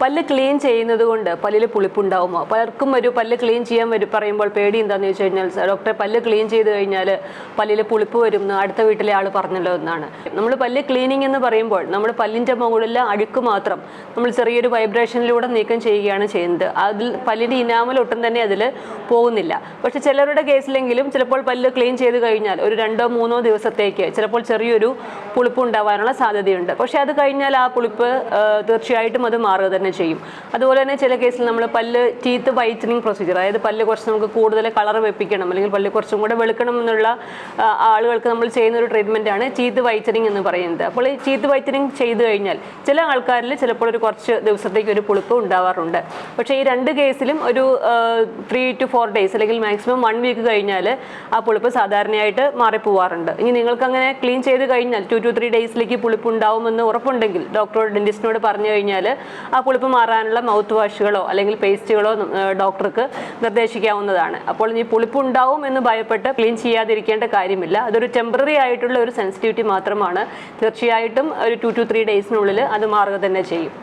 പല്ല് ക്ലീൻ ചെയ്യുന്നത് കൊണ്ട് പല്ലിൽ പുളിപ്പുണ്ടാവുമോ? പലർക്കും ഒരു പല്ല് ക്ലീൻ ചെയ്യാൻ വരും പറയുമ്പോൾ പേടി എന്താണെന്ന് വെച്ച് കഴിഞ്ഞാൽ ഡോക്ടറെ പല്ല് ക്ലീൻ ചെയ്ത് കഴിഞ്ഞാൽ പല്ലിൽ പുളിപ്പ് വരും എന്ന് അടുത്ത വീട്ടിലെ ആൾ പറഞ്ഞല്ലോ എന്നാണ്. നമ്മൾ പല്ല് ക്ലീനിങ് എന്ന് പറയുമ്പോൾ നമ്മൾ പല്ലിന്റെ മുകളിലെ അഴുക്ക് മാത്രം നമ്മൾ ചെറിയൊരു വൈബ്രേഷനിലൂടെ നീക്കം ചെയ്യുകയാണ് ചെയ്യുന്നത്. അതിൽ പല്ലിന്റെ ഇനാമൽ ഒട്ടും തന്നെ അതിൽ പോകുന്നില്ല. പക്ഷെ ചിലരുടെ കേസിലെങ്കിലും ചിലപ്പോൾ പല്ല് ക്ലീൻ ചെയ്ത് കഴിഞ്ഞാൽ ഒരു രണ്ടോ മൂന്നോ ദിവസത്തേക്ക് ചിലപ്പോൾ ചെറിയൊരു പുളിപ്പ് ഉണ്ടാവാനുള്ള സാധ്യതയുണ്ട്. പക്ഷേ അത് കഴിഞ്ഞാൽ ആ പുളിപ്പ് തീർച്ചയായിട്ടും അത് മാറുക തന്നെ ചെയ്യും. അതുപോലെ തന്നെ ചില കേസിൽ നമ്മൾ പല്ല് ടീത്ത് വൈറ്റനിങ് പ്രൊസീജിയർ അതായത് പല്ല് കുറച്ച് നമുക്ക് കൂടുതൽ കളർ വെപ്പിക്കണം അല്ലെങ്കിൽ പല്ല് കുറച്ചും കൂടെ വെളുക്കണം എന്നുള്ള ആളുകൾക്ക് നമ്മൾ ചെയ്യുന്ന ഒരു ട്രീറ്റ്മെന്റ് ആണ് ചീത്ത് വൈറ്റനിങ് എന്ന് പറയുന്നത്. അപ്പോൾ ഈ ചീത്ത് വൈറ്റനിങ് ചെയ്തു കഴിഞ്ഞാൽ ചില ആൾക്കാരിൽ ചിലപ്പോൾ ഒരു കുറച്ച് ദിവസത്തേക്ക് ഒരു പുളിപ്പ് ഉണ്ടാവാറുണ്ട്. പക്ഷേ ഈ രണ്ട് കേസിലും ഒരു ത്രീ ടു ഫോർ ഡേയ്സ് അല്ലെങ്കിൽ മാക്സിമം വൺ വീക്ക് കഴിഞ്ഞാൽ ആ പുളിപ്പ് സാധാരണയായിട്ട് മാറിപ്പോവാറുണ്ട്. ഇനി നിങ്ങൾക്ക് അങ്ങനെ ക്ലീൻ ചെയ്ത് കഴിഞ്ഞാൽ ടു ടു ത്രീ ഡേയ്സിലേക്ക് പുളിപ്പ് ഉണ്ടാവുമെന്ന് ഉറപ്പുണ്ടെങ്കിൽ ഡോക്ടറോട് ഡെന്റിസ്റ്റിനോട് പറഞ്ഞു കഴിഞ്ഞാൽ ആ പുളിപ്പ് മാറാനുള്ള മൗത്ത് വാഷുകളോ അല്ലെങ്കിൽ പേസ്റ്റുകളോ ഡോക്ടർക്ക് നിർദ്ദേശിക്കാവുന്നതാണ്. അപ്പോൾ ഇനി പുളിപ്പ് ഉണ്ടാവും എന്ന് ഭയപ്പെട്ട് ക്ലീൻ ചെയ്യാതിരിക്കേണ്ട കാര്യമില്ല. അതൊരു ടെമ്പററി ആയിട്ടുള്ള ഒരു സെൻസിറ്റിവിറ്റി മാത്രമാണ്. തീർച്ചയായിട്ടും ഒരു ടു ടു ത്രീ ഡേയ്സിനുള്ളിൽ അത് മാറുക തന്നെ ചെയ്യും.